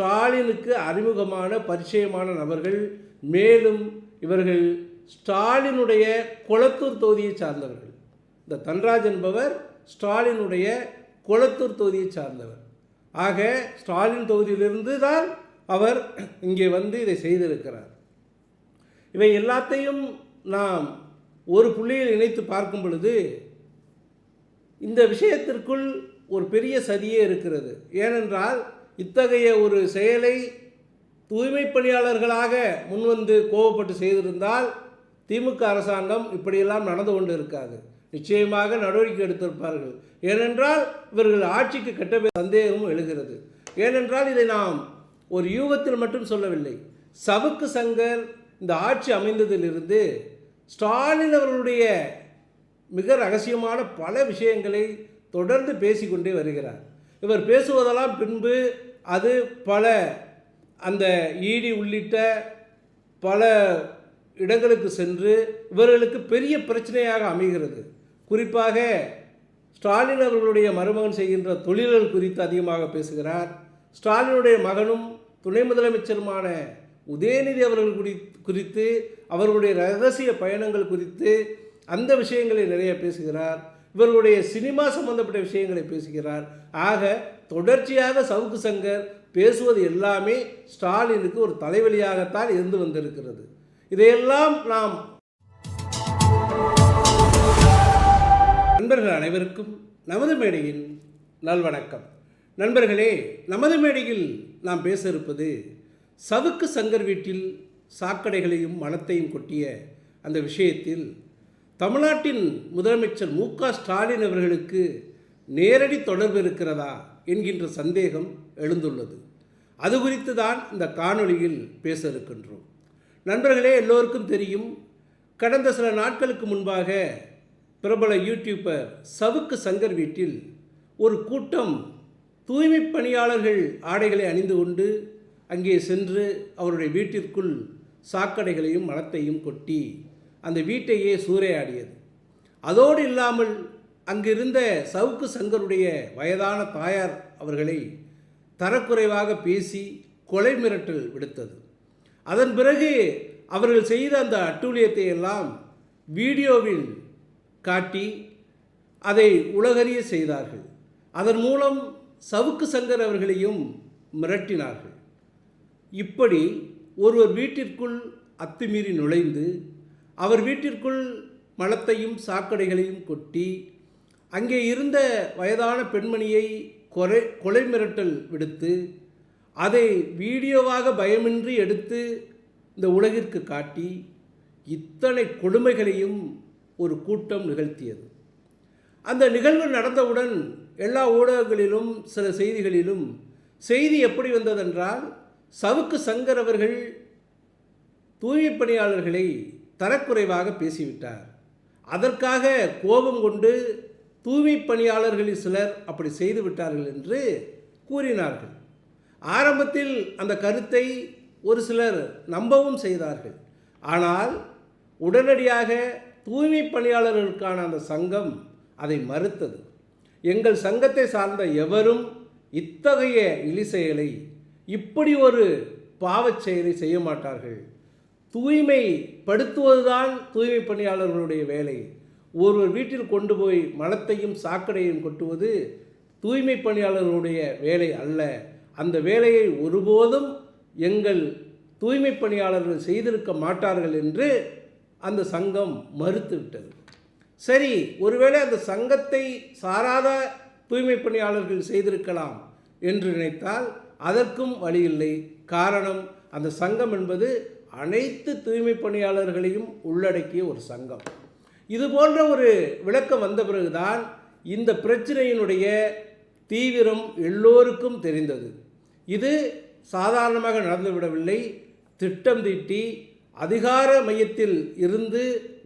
ஸ்டாலினுக்கு அறிமுகமான பரிச்சயமான நபர்கள் மேலும் இவர்கள் ஸ்டாலினுடைய கொளத்தூர் தொகுதியை சார்ந்தவர்கள். இந்த தன்ராஜ் என்பவர் ஸ்டாலினுடைய கொளத்தூர் தொகுதியை சார்ந்தவர். ஆக ஸ்டாலின் தொகுதியிலிருந்து தான் அவர் இங்கே வந்து இதை செய்திருக்கிறார். இவை எல்லாத்தையும் நாம் ஒரு புள்ளியில் இணைத்து பார்க்கும் பொழுது இந்த விஷயத்திற்குள் ஒரு பெரிய சதியே இருக்கிறது. ஏனென்றால் இத்தகைய ஒரு செயலை தூய்மை பணியாளர்களாக முன்வந்து கோவப்பட்டு செய்திருந்தால் திமுக அரசாங்கம் இப்படியெல்லாம் நடந்து கொண்டு இருக்காது நிச்சயமாக நடவடிக்கை எடுத்திருப்பார்கள். ஏனென்றால் இவர்கள் ஆட்சிக்கு கெட்ட சந்தேகமும் எழுகிறது. ஏனென்றால் இதை நாம் ஒரு யூகத்தில் மட்டும் சொல்லவில்லை. சவுக்கு சங்கர் இந்த ஆட்சி அமைந்ததிலிருந்து ஸ்டாலின் அவர்களுடைய மிக ரகசியமான பல விஷயங்களை தொடர்ந்து பேசிக்கொண்டே வருகிறார். இவர் பேசுவதெல்லாம் பின்பு அது பல அந்த ஈடி உள்ளிட்ட பல இடங்களுக்கு சென்று இவர்களுக்கு பெரிய பிரச்சனையாக அமைகிறது. குறிப்பாக ஸ்டாலின் அவர்களுடைய மருமகன் செய்கின்ற தொழில்கள் குறித்து அதிகமாக பேசுகிறார். ஸ்டாலினுடைய மகனும் துணை முதலமைச்சருமான உதயநிதி அவர்கள் குறி குறித்து அவர்களுடைய ரகசிய பயணங்கள் குறித்து அந்த விஷயங்களை நிறைய பேசுகிறார். இவர்களுடைய சினிமா சம்பந்தப்பட்ட விஷயங்களை பேசுகிறார். ஆக தொடர்ச்சியாக சவுக்கு சங்கர் பேசுவது எல்லாமே ஸ்டாலினுக்கு ஒரு தலைவலியாகத்தான் இருந்து வந்திருக்கிறது. இதையெல்லாம் நாம் நண்பர்கள் அனைவருக்கும் நமது மேடையின் நல்வணக்கம். நண்பர்களே நமது மேடையில் நாம் பேச இருப்பது சவுக்கு சங்கர் வீட்டில் சாக்கடைகளையும் மனத்தையும் கொட்டிய அந்த விஷயத்தில் தமிழ்நாட்டின் முதலமைச்சர் மு க ஸ்டாலின் அவர்களுக்கு நேரடி தொடர்பு இருக்கிறதா என்கின்ற சந்தேகம் எழுந்துள்ளது. அது குறித்து தான் இந்த காணொளியில் பேச இருக்கின்றோம். நண்பர்களே எல்லோருக்கும் தெரியும் கடந்த சில நாட்களுக்கு முன்பாக பிரபல யூடியூபர் சவுக்கு சங்கர் வீட்டில் ஒரு கூட்டம் தூய்மை பணியாளர்கள் ஆடைகளை அணிந்து கொண்டு அங்கே சென்று அவருடைய வீட்டிற்குள் சாக்கடைகளையும் மலத்தையும் கொட்டி அந்த வீட்டையே சூறையாடியது. அதோடு இல்லாமல் அங்கிருந்த சவுக்கு சங்கருடைய வயதான தாயார் அவர்களை தரக்குறைவாக பேசி கொலை மிரட்டல் விடுத்தது. அதன் பிறகு அவர்கள் செய்த அந்த அட்டூழியத்தை எல்லாம் வீடியோவில் காட்டி அதை உலகறிய செய்தார்கள். அதன் மூலம் சவுக்கு சங்கர் அவர்களையும் மிரட்டினார்கள். இப்படி ஒருவர் வீட்டிற்குள் அத்துமீறி நுழைந்து அவர் வீட்டிற்குள் மலத்தையும் சாக்கடைகளையும் கொட்டி அங்கே இருந்த வயதான பெண்மணியை கொலை கொலை மிரட்டல் விடுத்து அதை வீடியோவாக பயமின்றி எடுத்து இந்த உலகிற்கு காட்டி இத்தனை கொடுமைகளையும் ஒரு கூட்டம் நிகழ்த்தியது. அந்த நிகழ்வு நடந்தவுடன் எல்லா ஊடகங்களிலும் சில செய்திகளிலும் செய்தி எப்படி வந்ததென்றால் சவுக்கு சங்கர் அவர்கள் தூய்மை பணியாளர்களை தரக்குறைவாக பேசிவிட்டார். அதற்காக கோபம் கொண்டு தூய்மை பணியாளர்களில் சிலர் அப்படி செய்து விட்டார்கள் என்று கூறினார்கள். ஆரம்பத்தில் அந்த கருத்தை ஒரு சிலர் நம்பவும் செய்தார்கள். ஆனால் உடனடியாக தூய்மை பணியாளர்களுக்கான அந்த சங்கம் அதை மறுத்தது. எங்கள் சங்கத்தை சார்ந்த எவரும் இத்தகைய இழி செயலை இப்படி ஒரு பாவச் செயலை செய்ய மாட்டார்கள். தூய்மை படுத்துவதுதான் தூய்மை பணியாளர்களுடைய வேலை. ஒருவர் வீட்டில் கொண்டு போய் மலத்தையும் சாக்கடையும் கொட்டுவது தூய்மை பணியாளர்களுடைய வேலை அல்ல. அந்த வேலையை ஒருபோதும் எங்கள் தூய்மை பணியாளர்கள் செய்திருக்க மாட்டார்கள் என்று அந்த சங்கம் மறுத்துவிட்டது சரி ஒருவேளை அந்த சங்கத்தை சாராத தூய்மை பணியாளர்கள் செய்திருக்கலாம் என்று நினைத்தால் அதற்கும் வழி இல்லை காரணம் அந்த சங்கம் என்பது அனைத்து தூய்மை பணியாளர்களையும் உள்ளடக்கிய ஒரு சங்கம். இது போன்ற ஒரு விளக்கம் வந்த பிறகுதான் இந்த பிரச்சனையினுடைய தீவிரம் எல்லோருக்கும் தெரிந்தது. இது சாதாரணமாக நடந்துவிடவில்லை. திட்டம் தீட்டி அதிகார மையத்தில் இருந்து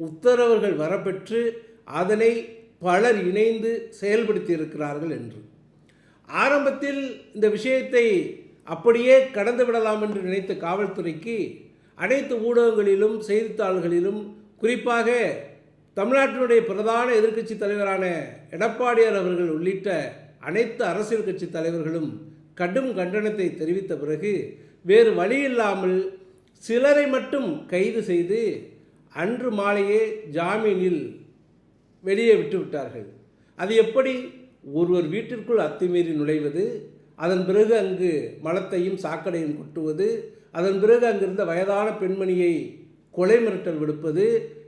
உத்தரவுகள் வரப்பெற்று அதனை பலர் இணைந்து செயல்படுத்தியிருக்கிறார்கள் என்று. ஆரம்பத்தில் இந்த விஷயத்தை அப்படியே கடந்து விடலாம் என்று நினைத்த காவல்துறைக்கு அனைத்து ஊடகங்களிலும் செய்தித்தாள்களிலும் குறிப்பாக தமிழ்நாட்டினுடைய பிரதான எதிர்க்கட்சி தலைவரான எடப்பாடியார் அவர்கள் உள்ளிட்ட அனைத்து அரசியல் கட்சி தலைவர்களும் கடும் கண்டனத்தை தெரிவித்த பிறகு வேறு வழி இல்லாமல் சிலரை மட்டும் கைது செய்து அன்று மாலையே ஜாமீனில் வெளியே விட்டுவிட்டார்கள் அது எப்படி? ஒருவர் வீட்டிற்குள் அத்துமீறி நுழைவது அதன் பிறகு அங்கு மலத்தையும் சாக்கடையும் கொட்டுவது அதன் பிறகு அங்கிருந்த வயதான பெண்மணியை கொலை மிரட்டல் விடுப்பது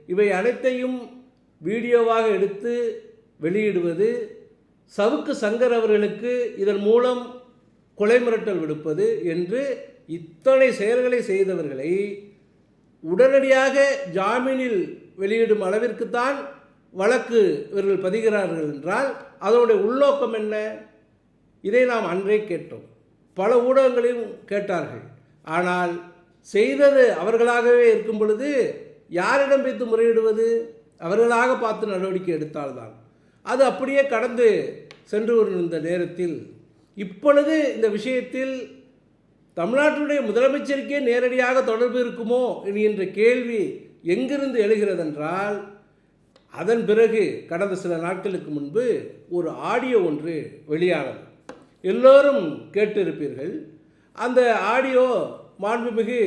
இவை அனைத்தையும் வீடியோவாக எடுத்து வெளியிடுவது சவுக்கு சங்கர் அவர்களுக்கு இதன் மூலம் கொலை மிரட்டல் விடுப்பது என்று இத்தனை செயல்களை செய்தவர்களை உடனடியாக ஜாமீனில் வெளியிடும் அளவிற்குத்தான் வழக்கு இவர்கள் பதிகிறார்கள் என்றால் அதனுடைய உள்நோக்கம் என்ன? இதை நாம் அன்றே கேட்டோம். பல ஊடகங்களையும் கேட்டார்கள். ஆனால் செய்தது அவர்களாகவே இருக்கும் பொழுது யாரிடம் வைத்து முறையிடுவது? அவர்களாக பார்த்து நடவடிக்கை எடுத்தால்தான். அது அப்படியே கடந்து சென்று கொண்டிருந்த நேரத்தில் இப்பொழுது இந்த விஷயத்தில் தமிழ்நாட்டினுடைய முதலமைச்சருக்கே நேரடியாக தொடர்பு இருக்குமோ என்கின்ற கேள்வி எங்கிருந்து எழுகிறதென்றால் அதன் பிறகு கடந்த சில நாட்களுக்கு முன்பு ஒரு ஆடியோ ஒன்று வெளியானது. எல்லோரும் கேட்டிருப்பீர்கள். அந்த ஆடியோ மாண்புமிகு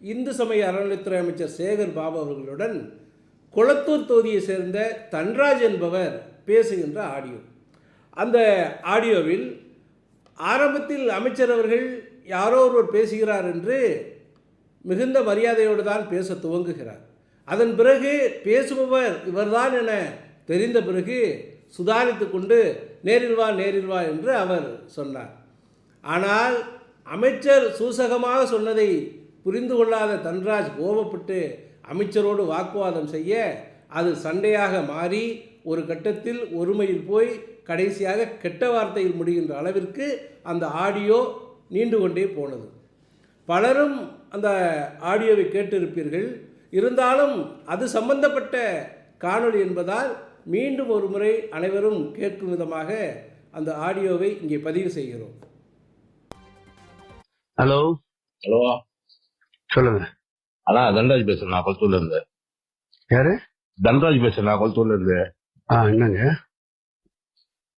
இந்து சமய அறநிலைத்துறை அமைச்சர் சேகர் பாபு அவர்களுடன் குளத்தூர் தொகுதியை சேர்ந்த தன்ராஜ் என்பவர் பேசுகின்ற ஆடியோ. அந்த ஆடியோவில் ஆரம்பத்தில் அமைச்சர் அவர்கள் யாரோ ஒருவர் பேசுகிறார் என்று மிகுந்த மரியாதையோடு தான் பேச துவங்குகிறார். அதன் பிறகு பேசுபவர் இவர்தான் என தெரிந்த பிறகு சுதாரித்து கொண்டு நேரில் வா நேரில் வா என்று அவர் சொன்னார். ஆனால் அமைச்சர் சூசகமாக சொன்னதை புரிந்து கொள்ளாத தன்ராஜ் கோபப்பட்டு அமைச்சரோடு வாக்குவாதம் செய்ய அது சண்டையாக மாறி ஒரு கட்டத்தில் ஒருமையில் போய் கடைசியாக கெட்ட வார்த்தையில் முடிகின்ற அளவிற்கு அந்த ஆடியோ நீண்டு கொண்டே போனது. பலரும் அந்த ஆடியோவை கேட்டிருப்பீர்கள். இருந்தாலும் அது சம்பந்தப்பட்ட காணொளி என்பதால் மீண்டும் ஒரு முறை அனைவரும் கேட்கும் விதமாக அந்த ஆடியோவை இங்கே பதிவு செய்கிறோம். ஹலோ ஹலோ சொல்லுங்க. அண்ணா தன்ராஜ் பேசுறேன் நான் கொளத்தூர்ல இருந்து. யாரு? தன்ராஜ் பேசுறேன் நான் கொளத்தூர்ல இருந்து. ஆ என்னங்க?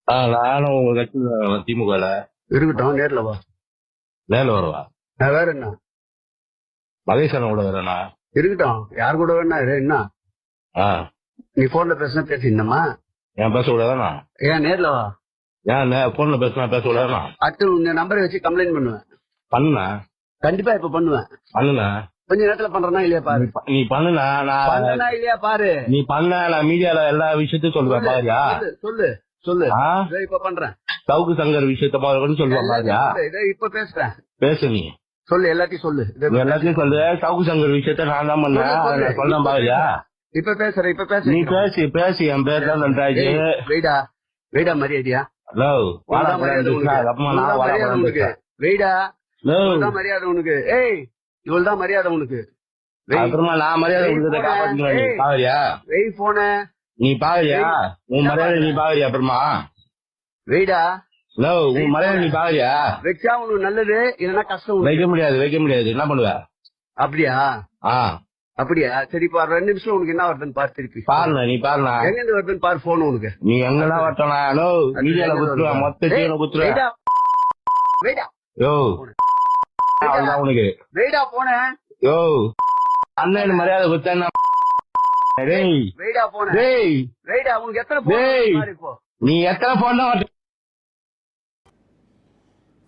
ஆ நானும் உங்க கட்சியில் திமுகல. இருக்கட்டும் நேர்ல வா. நேரில் வரவா நான் வேற என்ன? மகேஷ் அண்ணன் கூட வரேண்ணா இருக்கட்டும் யார் கூட வேணா என்ன? ஆ. நீ போன்ல பேசினா பேசிடணுமா ஏன் பேச கூடாதாண்ணா? ஏன் நேர்ல வா. ஏன் போன்ல பேசினா பேச கூடாதாண்ணா? அடுத்து உங்க நம்பரை வச்சு கம்ப்ளைண்ட் பண்ணுவேன். பண்ணுண்ணா? கண்டிப்பா இப்ப பண்ணுவேன். பண்ணுண்ணா? கொஞ்ச நேரத்துல பண்றேனா இல்லையா பாரு? நீ ப- நீ பண்ணுண்ணா நான் பண்ணனா இல்லையா பாரு? நீ பண்ண நான் மீடியால எல்லா விஷயத்தையும் சொல்லுவேன் பாரியா. சொல்லு, சொல்லு இப்ப பண்றேன். சவுக்கு சங்கர் விஷயத்த மாதிரி சொல்லுவேன் பாரியா. இதோ இப்ப பேசுறேன். பேசு நீ. சொல்லு எல்லாத்தையும் சொல்லு. நீ எல்லாத்தையும் சொல்லு சவுக்கு சங்கர் விஷயத்த நான் தான் பண்ணேன் சொன்னேன் பாரியா. இப்ப பேசுறேன் இப்ப நீ பேசுறேன் பேசி பேசி என் பேர் தான் நன்றாஜ். வெயிடா வெயிடா மரியாதையா? ஹலோ வாடா மரியாதை உனக்கு. வெயிடா ஹலோ. மரியாதை உனக்கு. ஏய் இவ்வளவுதான் மரியாதை உனக்கு. அப்புறமா நான் மரியாதை நீ. பாவரியா வெய் போன நீ பாவரியா உன் மரியாதை நீ? பாவரியா அப்புறமா? வெயிடா? ஹலோ உன் மரியாதை நீ பாவரியா வச்சா உனக்கு நல்லது இல்லைன்னா கஷ்டம். வைக்க முடியாது வைக்க முடியாது. என்ன பண்ணுவ? அப்படியா? ஆ. அப்படியா? சரி பாரு ரெண்டு நிமிஷம் உனக்கு என்ன வருதுன்னு பாரு திருப்பி. பாருண்ணா நீ பாருண்ணா. எங்க இருந்து வருதுன்னு பாரு போன் உனக்கு. நீ எங்கெல்லாம் வரட்டா ஹலோ மீடியால மொத்த வெயிடா. யோ அவ்வளவுதான் உனக்கு. வெயிடா போன. யோ அண்ணன் மரியாதை குத்தா டேய் வெயிடா போன. டேய் வெயிடா உனக்கு எத்தனை. போன் இப்போ. நீ எத்தனை போன் தான்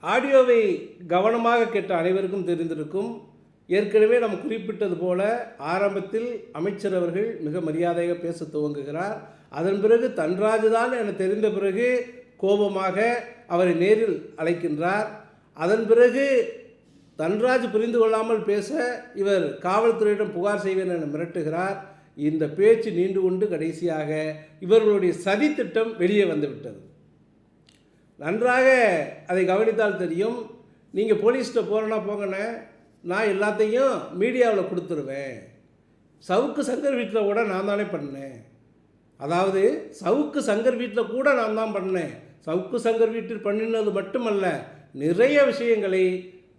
ஆடியோவை கவனமாக கேட்ட அனைவருக்கும் தெரிந்திருக்கும். ஏற்கனவே நாம் குறிப்பிட்டது போல ஆரம்பத்தில் அமைச்சர் அவர்கள் மிக மரியாதையாக பேச துவங்குகிறார். அதன் பிறகு தன்ராஜ் தான் என தெரிந்த பிறகு கோபமாக அவரை நேரில் அழைக்கின்றார். அதன் பிறகு தன்ராஜ் புரிந்து கொள்ளாமல் பேச இவர் காவல்துறையிடம் புகார் செய்வேன் என மிரட்டுகிறார். இந்த பேச்சு நீண்டு கொண்டு கடைசியாக இவர்களுடைய சதித்திட்டம் வெளியே வந்துவிட்டது. நன்றாக அதை கவனித்தால் தெரியும். நீங்கள் போலீஸ்கிட்ட போகிறேன்னா போங்கண்ணே நான் எல்லாத்தையும் மீடியாவில் கொடுத்துருவேன். சவுக்கு சங்கர் வீட்டில் கூட நான் தானே பண்ணேன். அதாவது சவுக்கு சங்கர் வீட்டில் கூட நான் தான் பண்ணேன். சவுக்கு சங்கர் வீட்டில் பண்ணினது மட்டுமல்ல நிறைய விஷயங்களை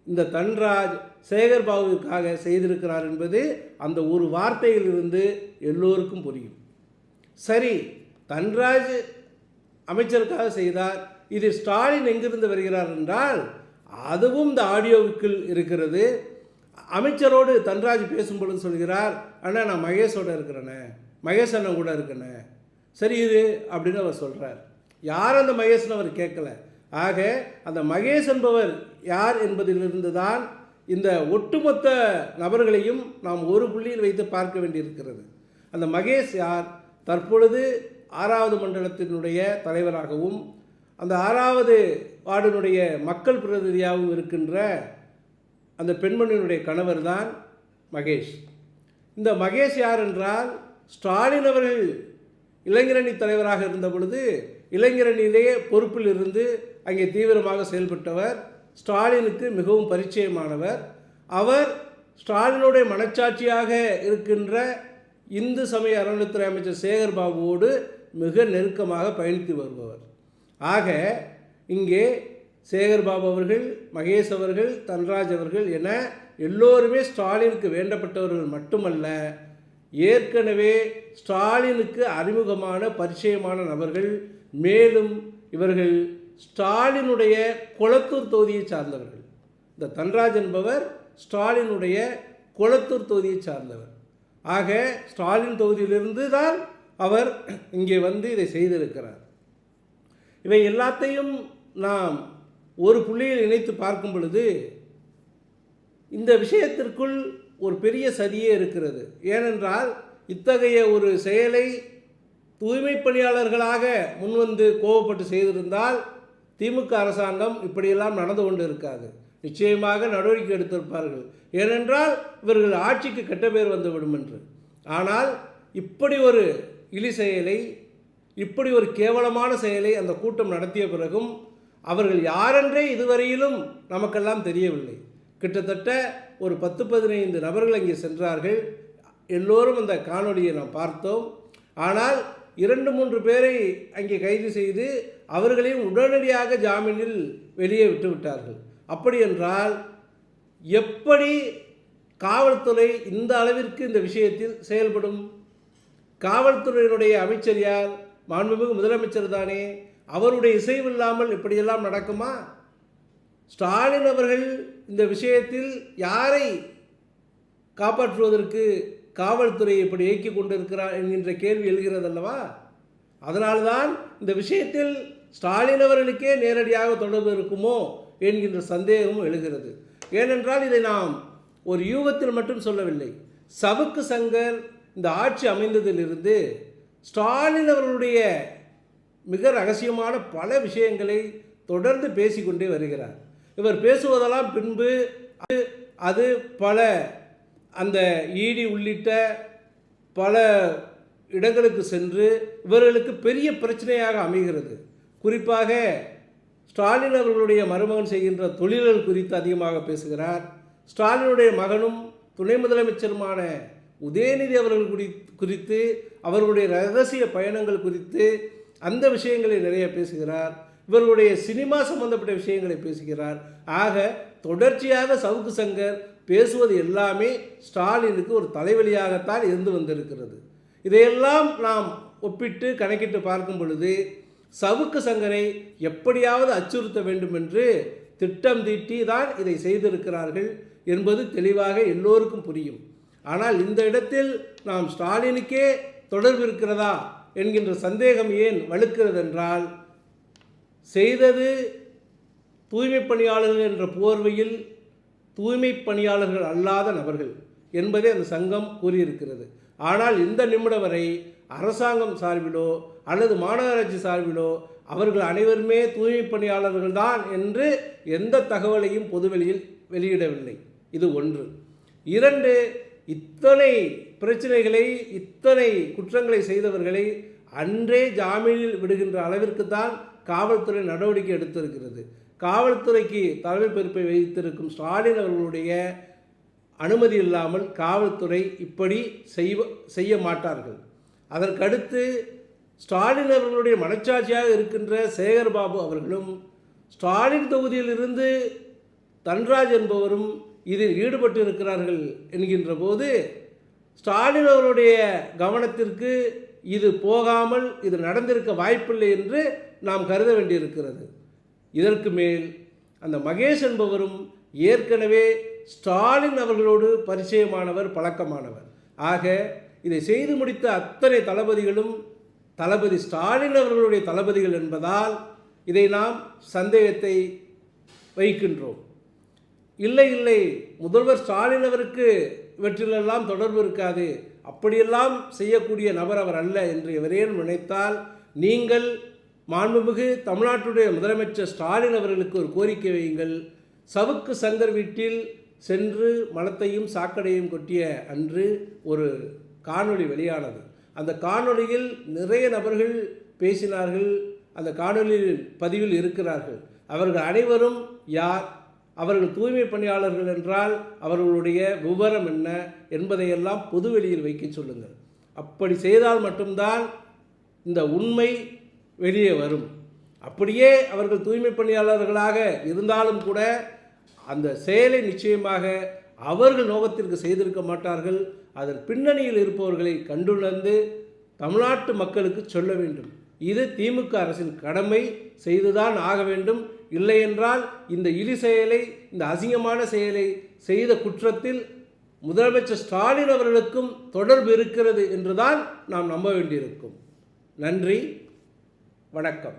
இந்த தன்ராஜ் சேகர் பாபுவிற்காக செய்திருக்கிறார் என்பது அந்த ஒரு வார்த்தையிலிருந்து எல்லோருக்கும் புரியும். சரி தன்ராஜ் அமைச்சருக்காக செய்தார். இது ஸ்டாலின் எங்கிருந்து வருகிறார் என்றால் அதுவும் இந்த ஆடியோவுக்குள் இருக்கிறது. அமைச்சரோடு தன்ராஜ் பேசும்பொழுது சொல்கிறார் அண்ணா நான் மகேஷோட இருக்கிறேனே. மகேஷ் அண்ணன் கூட இருக்கேனே. சரி இது அப்படின்னு அவர் சொல்கிறார் யார் அந்த மகேஷ்னு அவர் கேட்கல. ஆக அந்த மகேஷ் என்பவர் யார் என்பதிலிருந்து தான் இந்த ஒட்டுமொத்த நபர்களையும் நாம் ஒரு புள்ளியில் வைத்து பார்க்க வேண்டியிருக்கிறது. அந்த மகேஷ் யார்? தற்பொழுது ஆறாவது மண்டலத்தினுடைய தலைவராகவும் அந்த ஆறாவது வார்டினுடைய மக்கள் பிரதிநிதியாகவும் இருக்கின்ற அந்த பெண்மணியினுடைய கணவர் தான் மகேஷ். இந்த மகேஷ் யார் என்றால் ஸ்டாலின் அவர்கள் இளைஞரணி தலைவராக இருந்த பொழுது இளைஞரணியிலேயே பொறுப்பில் இருந்து அங்கே தீவிரமாக செயல்பட்டவர் ஸ்டாலினுக்கு மிகவும் பரிச்சயமானவர். அவர் ஸ்டாலினுடைய மனச்சாட்சியாக இருக்கின்ற இந்து சமய அறநிலைத்துறை அமைச்சர் சேகர் பாபுவோடு மிக நெருக்கமாக பயணித்து வருபவர். ஆக இங்கே சேகர் பாபு அவர்கள் மகேஷ் அவர்கள் தன்ராஜ் அவர்கள் என எல்லோருமே ஸ்டாலினுக்கு வேண்டப்பட்டவர்கள் மட்டுமல்ல ஏற்கனவே ஸ்டாலினுக்கு அறிமுகமான பரிச்சயமான நபர்கள் மேலும் இவர்கள் ஸ்டாலினுடைய கொளத்தூர் தொகுதியை சார்ந்தவர்கள். இந்த தன்ராஜ் என்பவர் ஸ்டாலினுடைய கொளத்தூர் தொகுதியை சார்ந்தவர். ஆக ஸ்டாலின் தொகுதியிலிருந்து தான் அவர் இங்கே வந்து இதை செய்திருக்கிறார். இவை எல்லாத்தையும் நாம் ஒரு புள்ளியில் இணைத்து பார்க்கும் பொழுது இந்த விஷயத்திற்குள் ஒரு பெரிய சதியே இருக்கிறது. ஏனென்றால் இத்தகைய ஒரு செயலை தூய்மை பணியாளர்களாக முன்வந்து கோவப்பட்டு செய்திருந்தால் திமுக அரசாங்கம் இப்படியெல்லாம் நடந்து கொண்டு இருக்காது நிச்சயமாக நடவடிக்கை எடுத்திருப்பார்கள். ஏனென்றால் இவர்கள் ஆட்சிக்கு கெட்ட பேர் வந்துவிடும் என்று. ஆனால் இப்படி ஒரு இழி செயலை இப்படி ஒரு கேவலமான செயலை அந்த கூட்டம் நடத்திய பிறகும் அவர்கள் யாரென்றே இதுவரையிலும் நமக்கெல்லாம் தெரியவில்லை. கிட்டத்தட்ட ஒரு பத்து பதினைந்து நபர்கள் அங்கே சென்றார்கள். எல்லோரும் அந்த காணொலியை நாம் பார்த்தோம். ஆனால் இரண்டு மூன்று பேரை அங்கே கைது செய்து அவர்களையும் உடனடியாக ஜாமீனில் வெளியே விட்டுவிட்டார்கள் அப்படியென்றால் அப்படி என்றால் எப்படி காவல்துறை இந்த அளவிற்கு இந்த விஷயத்தில் செயல்படும்? காவல்துறையினுடைய அமைச்சர் யார் மாண்புமிகு முதலமைச்சர் தானே அவருடைய இசைவில்லாமல் இப்படியெல்லாம் நடக்குமா? ஸ்டாலின் அவர்கள் இந்த விஷயத்தில் யாரை காப்பாற்றுவதற்கு காவல்துறை இப்படி இயக்கி கொண்டிருக்கிறார் என்கின்ற கேள்வி எழுகிறது அல்லவா அதனால்தான் இந்த விஷயத்தில் ஸ்டாலின் அவர்களுக்கே நேரடியாக தொடர்பு இருக்குமோ என்கின்ற சந்தேகமும் எழுகிறது. ஏனென்றால் இதை நாம் ஒரு யூகத்தில் மட்டும் சொல்லவில்லை சவுக்கு சங்கர் இந்த ஆட்சி அமைந்ததிலிருந்து ஸ்டாலின் அவர்களுடைய மிக ரகசியமான பல விஷயங்களை தொடர்ந்து பேசிக்கொண்டே வருகிறார். இவர் பேசுவதெல்லாம் பின்பு அது அது பல அந்த ஈடி உள்ளிட்ட பல இடங்களுக்கு சென்று இவர்களுக்கு பெரிய பிரச்சனையாக அமைகிறது. குறிப்பாக ஸ்டாலின் அவர்களுடைய மருமகன் செய்கின்ற தொழில்கள் குறித்து அதிகமாக பேசுகிறார். ஸ்டாலினுடைய மகனும் துணை முதலமைச்சருமான உதயநிதி அவர்கள் குறி குறித்து அவர்களுடைய ரகசிய பயணங்கள் குறித்து அந்த விஷயங்களை நிறைய பேசுகிறார். இவர்களுடைய சினிமா சம்பந்தப்பட்ட விஷயங்களை பேசுகிறார். ஆக தொடர்ச்சியாக சவுக்கு சங்கர் பேசுவது எல்லாமே ஸ்டாலினுக்கு ஒரு தலைவலியாகத்தான் இருந்து வந்திருக்கிறது. இதையெல்லாம் நாம் ஒப்பிட்டு கணக்கிட்டு பார்க்கும் பொழுது சவுக்கு சங்கரை எப்படியாவது அச்சுறுத்த வேண்டும் என்று திட்டம் தீட்டி தான் இதை செய்திருக்கிறார்கள் என்பது தெளிவாக எல்லோருக்கும் புரியும். ஆனால் இந்த இடத்தில் நாம் ஸ்டாலினுக்கே தொடர்பு இருக்கிறதா என்கின்ற சந்தேகம் ஏன் வலுக்கிறது என்றால் செய்தது தூய்மை பணியாளர்கள் என்ற போர்வையில் தூய்மை பணியாளர்கள் அல்லாத நபர்கள் என்பதை அந்த சங்கம் கூறியிருக்கிறது. ஆனால் இந்த நிமிடம் வரை அரசாங்கம் சார்பிலோ அல்லது மாநகராட்சி சார்பிலோ அவர்கள் அனைவருமே தூய்மை பணியாளர்கள் தான் என்று எந்த தகவலையும் பொதுவெளியில் வெளியிடவில்லை. இது ஒன்று. இரண்டு இத்தனை பிரச்சனைகளை இத்தனை குற்றங்களை செய்தவர்களை அன்றே ஜாமீனில் விடுகின்ற அளவிற்கு தான் காவல்துறை நடவடிக்கை எடுத்திருக்கிறது. காவல்துறைக்கு தலைமை பொறுப்பை வைத்திருக்கும் ஸ்டாலின் அவர்களுடைய அனுமதி இல்லாமல் காவல்துறை இப்படி செய்வ செய்ய மாட்டார்கள். அதற்கடுத்து ஸ்டாலின் அவர்களுடைய மனச்சாட்சியாக இருக்கின்ற சேகர் பாபு அவர்களும் ஸ்டாலின் தொகுதியிலிருந்து தன்ராஜ் என்பவரும் இதில் ஈடுபட்டு இருக்கிறார்கள் என்கின்ற போது ஸ்டாலின் அவருடைய கவனத்திற்கு இது போகாமல் இது நடந்திருக்க வாய்ப்பில்லை என்று நாம் கருத வேண்டியிருக்கிறது. இதற்கு மேல் அந்த மகேஷ் என்பவரும் ஏற்கனவே ஸ்டாலின் அவர்களோடு பரிச்சயமானவர் பழக்கமானவர். ஆக இதை செய்து முடித்த அத்தனை தளபதிகளும் தளபதி ஸ்டாலின் அவர்களுடைய தளபதிகள் என்பதால் இதை நாம் சந்தேகத்தை வைக்கின்றோம். இல்லை இல்லை முதல்வர் ஸ்டாலின் அவருக்கு இவற்றிலெல்லாம் தொடர்பு இருக்காது. அப்படியெல்லாம் செய்யக்கூடிய நபர் அவர் அல்ல என்று எவரேனும் நினைத்தால் நீங்கள் மாண்புமிகு தமிழ்நாட்டுடைய முதலமைச்சர் ஸ்டாலின் அவர்களுக்கு ஒரு கோரிக்கை வையுங்கள். சவுக்கு சங்கர் வீட்டில் சென்று மலத்தையும் சாக்கடையும் கொட்டிய அன்று ஒரு காணொளி வெளியானது. அந்த காணொளியில் நிறைய நபர்கள் பேசினார்கள். அந்த காணொளியில் பதிவில் இருக்கிறார்கள். அவர்கள் அனைவரும் யார்? அவர்கள் தூய்மை பணியாளர்கள் என்றால் அவர்களுடைய விவரம் என்ன என்பதையெல்லாம் பொதுவெளியில் வைக்க சொல்லுங்கள். அப்படி செய்தால் மட்டும்தான் இந்த உண்மை வெளியே வரும். அப்படியே அவர்கள் தூய்மை பணியாளர்களாக இருந்தாலும் கூட அந்த செயலை நிச்சயமாக அவர்கள் நோகத்திற்கு செய்திருக்க மாட்டார்கள். அதன் பின்னணியில் இருப்பவர்களை கண்டுணர்ந்து தமிழ்நாட்டு மக்களுக்கு சொல்ல வேண்டும். இது திமுக அரசின் கடமை செய்துதான் ஆக வேண்டும். இல்லையென்றால் இந்த இழி செயலை இந்த அசிங்கமான செயலை செய்த குற்றத்தில் முதலமைச்சர் ஸ்டாலின் அவர்களுக்கும் தொடர்பு இருக்கிறது என்றுதான் நாம் நம்ப வேண்டியிருக்கும். நன்றி வணக்கம்.